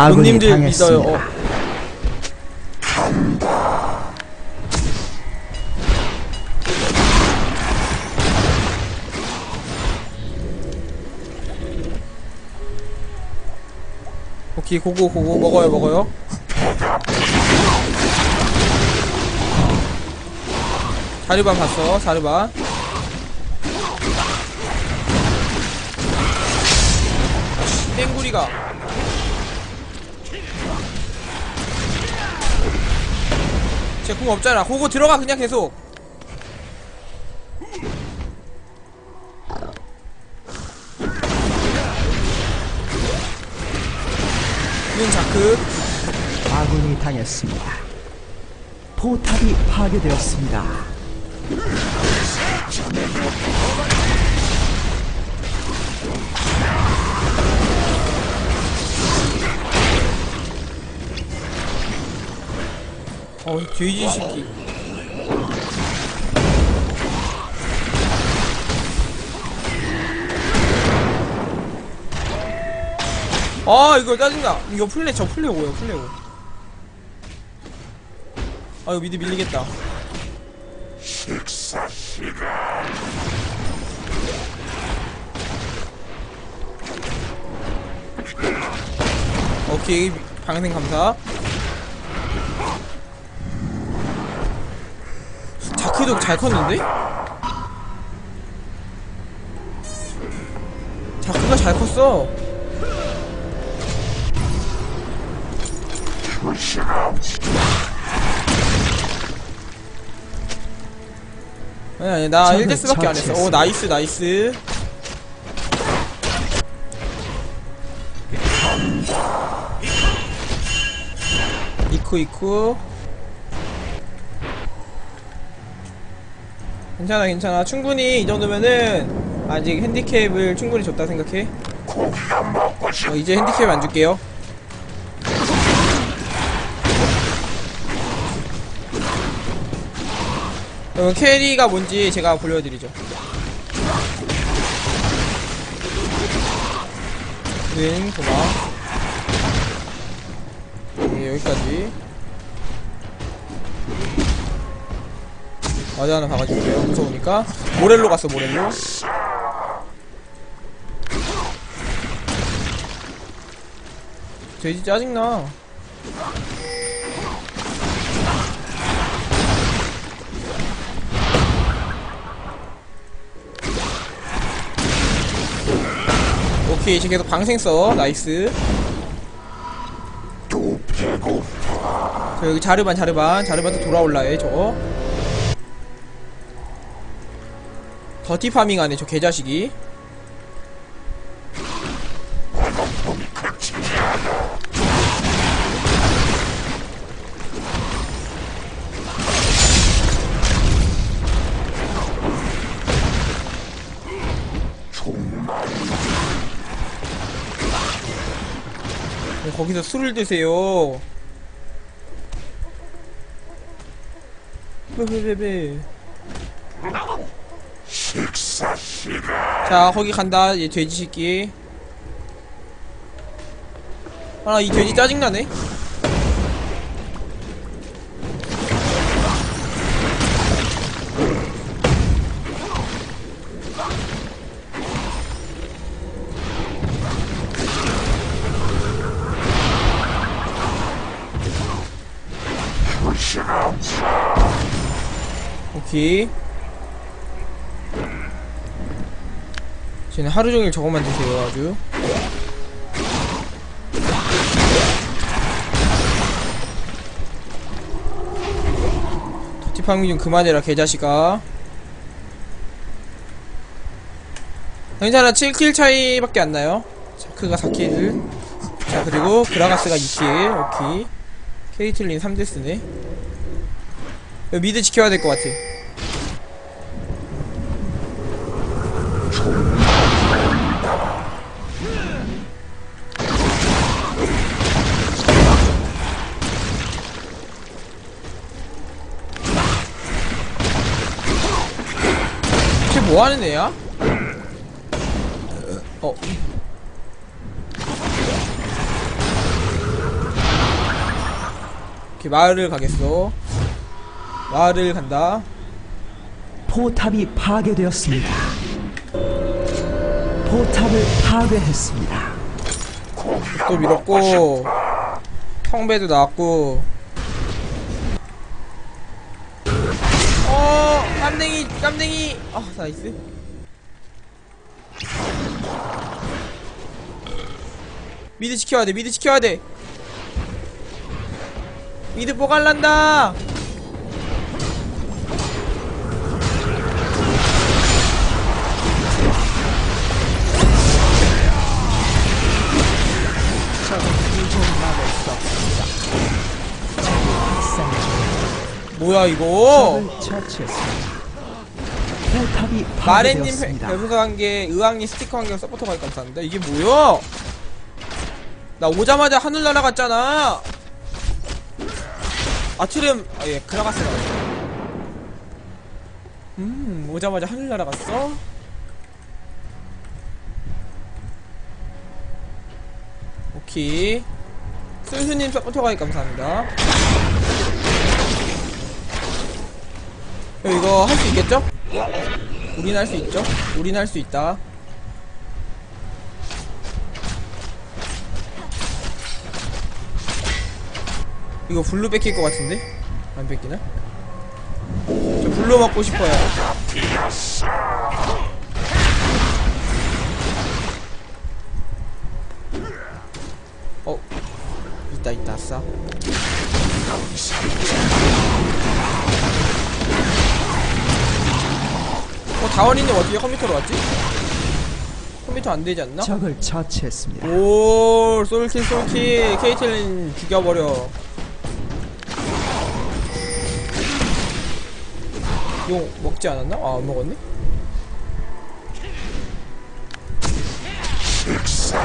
아군이 손님들 믿어요. 당했습니다. 어. 오케이 고고 고고 먹어요 먹어요. 자르반 봤어 자르반. 땡구리가 제궁 없잖아 고고 들어가 그냥 계속 는 자크 아군이 당했습니다. 포탑이 파괴되었습니다. 어 돼지 새끼. 아 이거 짜증나. 이거 플레 저 플레오요 플레오. 아 이거 미드 밀리겠다. 오케이 방생 감사 자크도 잘 컸는데? 자크가 잘 컸어. 아니 아니 나 적을 1데스밖에 안 했어. 오. 나이스 나이스. 이쿠 이쿠. 괜찮아 괜찮아. 충분히 이 정도면은 아직 핸디캡을 충분히 줬다 생각해. 어, 이제 핸디캡 안 줄게요. 그러면 캐리가 뭔지 제가 보여드리죠. 는 도망 네, 여기까지 맞아 하나 박아줄게요. 무서우니까. 모렐로 갔어 모렐로. 돼지 짜증나. 오케이 이제 계속 방생 써. 나이스. 저 여기 자르반 자르반. 자르반 또 돌아올라 해 저거 더티 파밍 하네 저 개자식이. 왜 거기서 술을 드세요. 왜왜왜왜 자 거기 간다. 얘 돼지 새끼. 아이 돼지 짜증나네. 오케이 쟤는 하루 종일 저것만 드세요 아주. 더티파밍 좀 그만해라 개자식아. 괜찮아 7킬 차이밖에 안 나요. 자크가 4킬. 자 그리고 그라가스가 2킬. 오케이. 케이틀린 3데스네. 이거 미드 지켜야 될 것 같아 뭐하는 애야? 어 오케이 마을을 가겠어 마을을 간다 포탑이 파괴되었습니다. 포탑을 파괴했습니다. 또 밀었고 성배도 나왔고 깜댕이 깜댕이. 아 나이스. 미드 지켜야 돼 미드 지켜야 돼. 미드 뽀갈란다. 뭐야 이거 탑이 마레님 파괴되었습니다. 별풍선 한개 의왕님 스티커 한개 서포터 가입 감사합니다. 이게 뭐야? 나 오자마자 하늘 날아갔잖아. 아트름 아예 그라가스 나왔어. 음 오자마자 하늘 날아갔어? 오케이. 슬수님 서포터 가입 감사합니다. 어, 이거 할 수 있겠죠? 우린 할 수 있죠? 우린 할 수 있다. 이거 블루 뺏길 것 같은데? 안 뺏기나? 저 블루 먹고 싶어요. 어, 있다, 있다, 아싸. 어, 다원이님 어떻게 컴퓨터로 왔지? 컴퓨터 안 되지 않나? 적을 처치했습니다. 오, 솔킬, 솔킬. 케이틀린 죽여버려. 용 먹지 않았나? 아, 안 먹었네?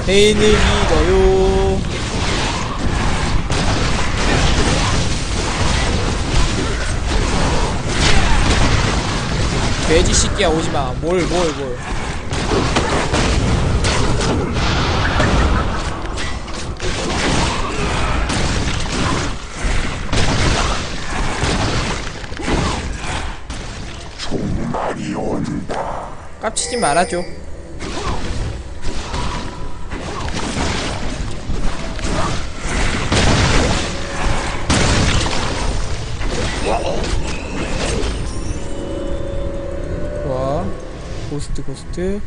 베인을 믿어요. 돼지 새끼야 오지마. 뭘, 뭘, 뭘. 깝치지 말아줘. 고스트, 고스트.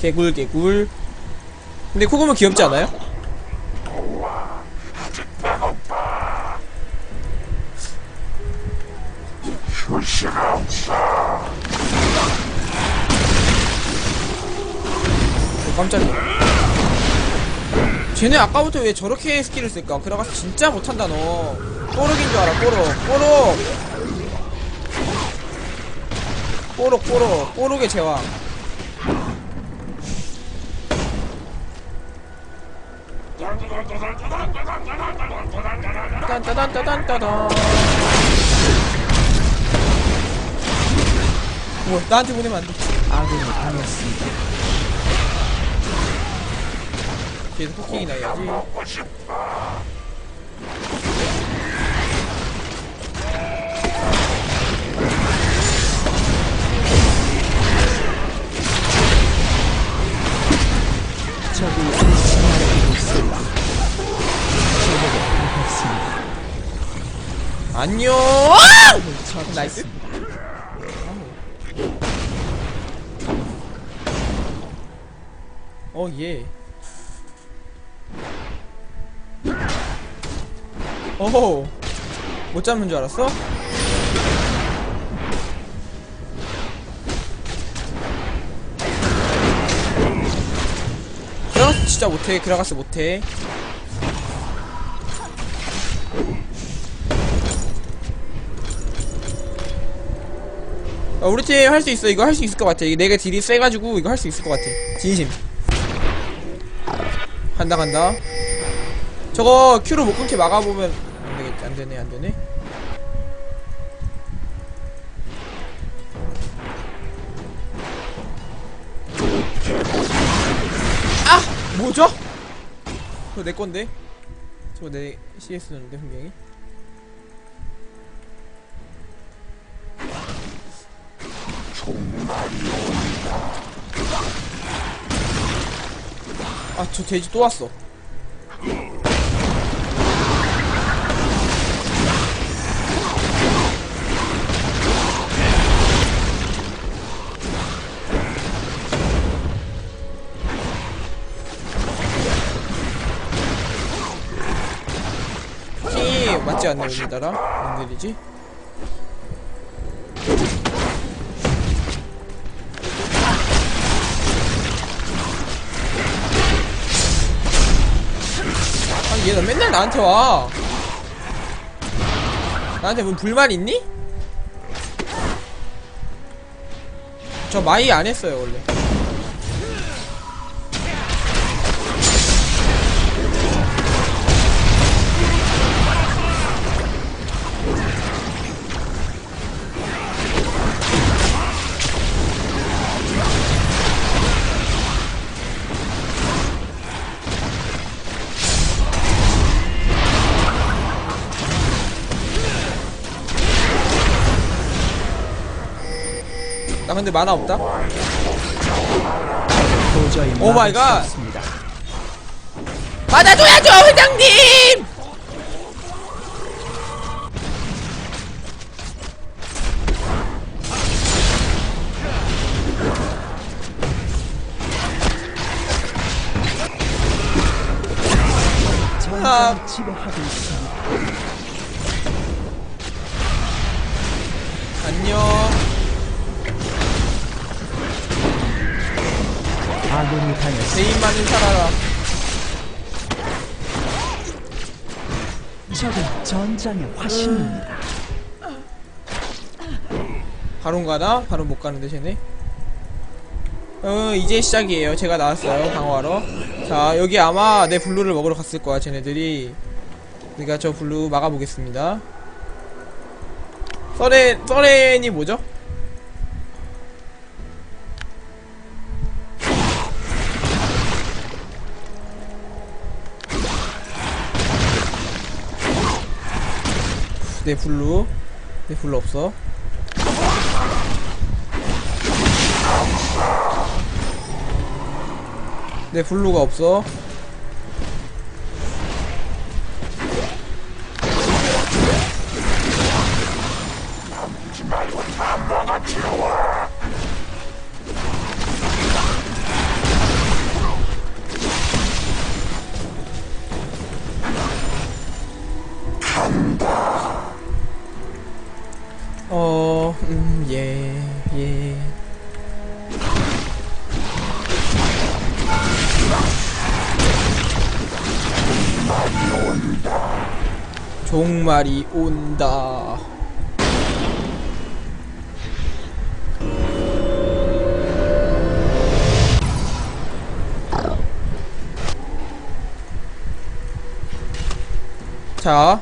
개굴, 개굴. 근데 코고모 귀엽지 않아요? 어, 깜짝이야. 쟤네 아까부터 왜 저렇게 스킬을 쓸까? 그라가스 진짜 못한다 너. 뽀록인 줄 알아 뽀록 뽀록. 뽀록 뽀록 뽀록의 제왕. 딴따단따단따단. 뭐 나한테 보내면 안 돼. 아군이 당했습니다. 계속. 적이 있습니다. 적에게 당했습니다. 안녕. 나이스. 어 예. 오호. 못 잡는 줄 알았어? 그라가스 진짜 못해. 그라가스 못해. 어, 우리 팀 할 수 있어. 이거 할 수 있을 것 같아. 이게 내가 딜이 세가지고 이거 할 수 있을 것 같아. 진심. 간다 간다. 저거 큐로 못 끊게 막아보면 되네 안되네 아! 뭐죠? 저거 내건데 저거 내 CS였는데 분명히 아저 돼지 또 왔어 맞지 않네 오늘따라 웬일이지? 아니 얘너 맨날 나한테 와 나한테 뭐 불만 있니? 저 마이 안 했어요 원래 근데 만화 없다? 오 마이 갓. 맞아줘야죠 회장님! 있습니다. 안녕 아군이 당했습니다. 제인만은 살아라 적은 전장의 화신입니다. 바론 가나? 바론 못 가는데 쟤네 어 이제 시작이에요 제가 나왔어요 강화하러 자 여기 아마 내 블루를 먹으러 갔을 거야 쟤네들이 그러니까 저 블루 막아보겠습니다 서렌 서렌이 뭐죠? 내 블루. 내 블루 없어. 내 블루가 없어 어, 말이 온다. 자,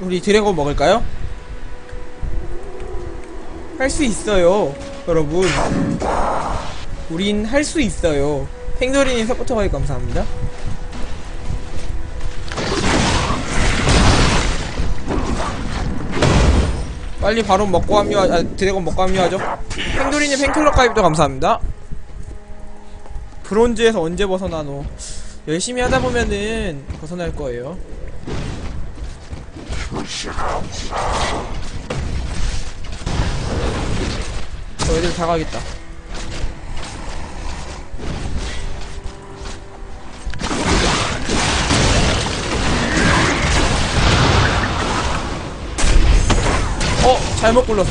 우리 드래곤 먹을까요? 할 수 있어요, 여러분. 우린 할 수 있어요. 팽돌이님 서포터 가입 감사합니다. 빨리 바로 먹고 합류하, 아, 드래곤 먹고 합류하죠. 팽돌이님 팬클럽 가입도 감사합니다. 브론즈에서 언제 벗어나노? 열심히 하다 보면은 벗어날 거예요. 저 애들 다 가겠다. 잘못 굴렀어.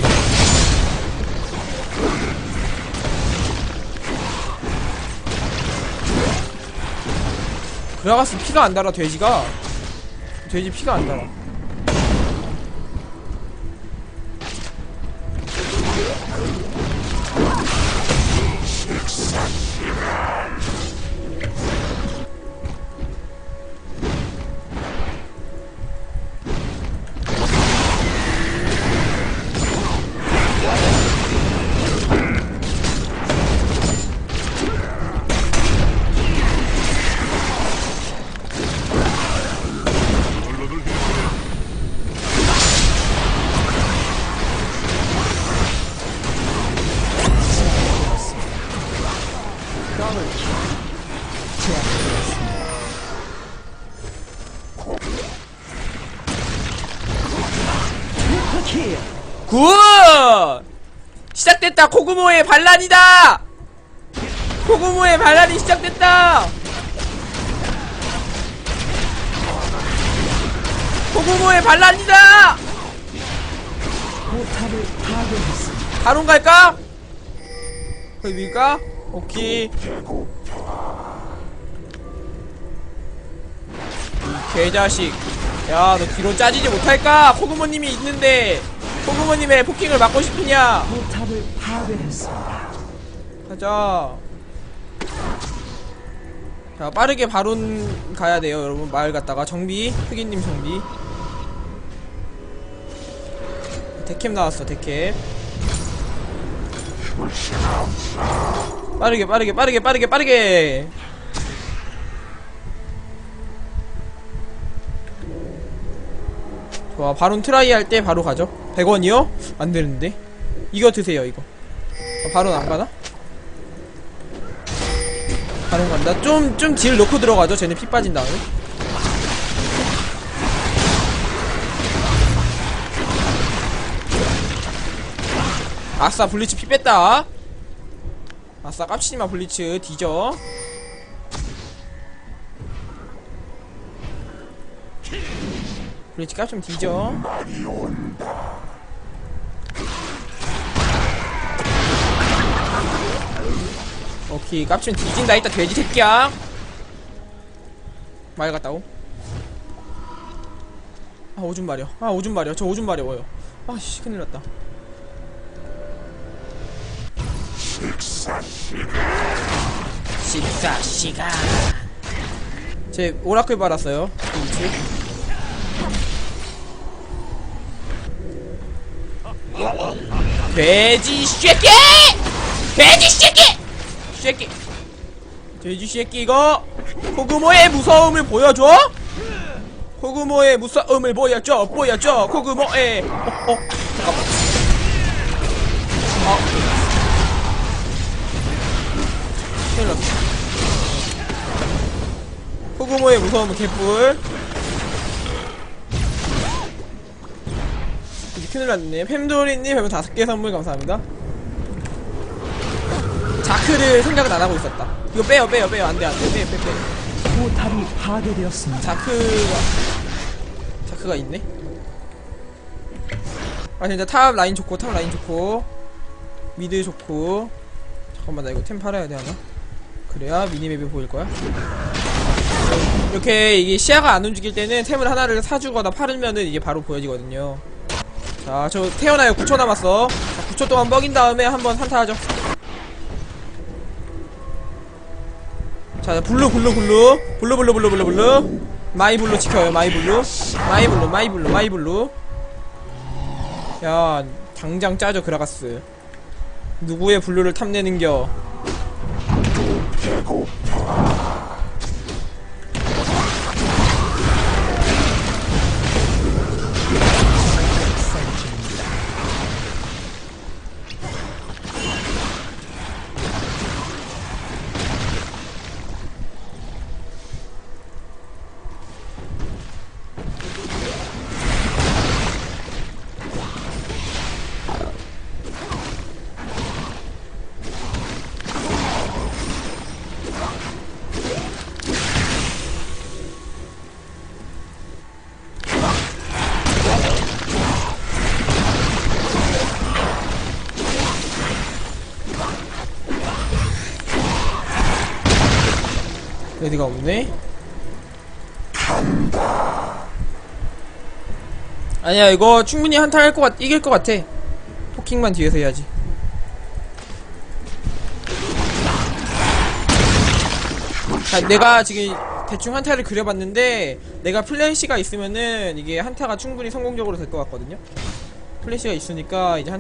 그라가스 피가 안 달아 돼지가 돼지 피가 안 달아 시작됐다! 코구모의 반란이다! 코구모의 반란이 시작됐다! 코구모의 반란이다! 바론 갈까? 거기 밀까? 오케이. 이 개자식. 야, 너 뒤로 짜지지 못할까? 코구모님이 있는데, 코구모님의 포킹을 막고 싶으냐? 포탑을 파괴했습니다. 가자. 자, 빠르게 바론 가야 돼요, 여러분. 마을 갔다가 정비, 흑인님 정비. 데캡 나왔어, 데캡. 빠르게, 빠르게, 빠르게, 빠르게, 빠르게. 좋아, 바론 트라이 할 때 바로 가죠. 100원이요? 안 되는데. 이거 드세요, 이거. 아, 바론 안 가나? 바론 간다. 좀, 좀딜 넣고 들어가죠. 쟤네 피 빠진 다음에. 아싸, 블리츠 피 뺐다. 아싸, 깝치지마, 블리츠. 뒤져. 블리츠 깝치면 뒤져. 오케이 깝치면 뒤진다 했다 돼지 새끼야. 말 갔다 오. 아 오줌 마려. 아 오줌 마려. 저 오줌 마려워요. 아씨 큰일 났다. 식사 시간. 제 오라클 받았어요. 그렇지 돼지 새끼! 돼지 새끼 새끼. 돼지 새끼 이거. 코그모의 무서움을 보여줘? 코그모의 무서움을 보여줘. 보여줘. 코그모의. 어, 어. 잠깐만. 어 큰일 났다 코그모의 무서움은 개뿔. 이제 큰일 났네. 팸도리님 별로 다섯 개 선물 감사합니다 자크를 생각은 안 하고 있었다. 이거 빼요, 빼요, 빼요. 안 돼, 안 돼. 빼, 빼, 빼. 포탑이 파괴되었습니다. 자크가, 자크가 있네? 아, 진짜 탑 라인 좋고, 탑 라인 좋고, 미드 좋고. 잠깐만, 나 이거 템 팔아야 돼, 하나? 그래야 미니맵이 보일 거야. 이렇게 이게 시야가 안 움직일 때는 템을 하나를 사주거나 팔으면은 이게 바로 보여지거든요. 자, 저 태어나요. 9초 남았어. 자, 9초 동안 먹인 다음에 한번 한타하죠. 자, 블루, 블루, 블루. 블루, 블루, 블루, 블루, 블루. 마이 블루 지켜요, 마이 블루. 마이 블루, 마이 블루, 마이 블루. 야, 당장 짜죠, 그라가스. 누구의 블루를 탐내는겨. 레디가 없네. 아니야 이거 충분히 한타 할 것 같, 이길 것 같아. 포킹만 뒤에서 해야지. 자, 내가 지금 대충 한타를 그려봤는데 내가 플래시가 있으면은 이게 한타가 충분히 성공적으로 될 것 같거든요. 플래시가 있으니까 이제 한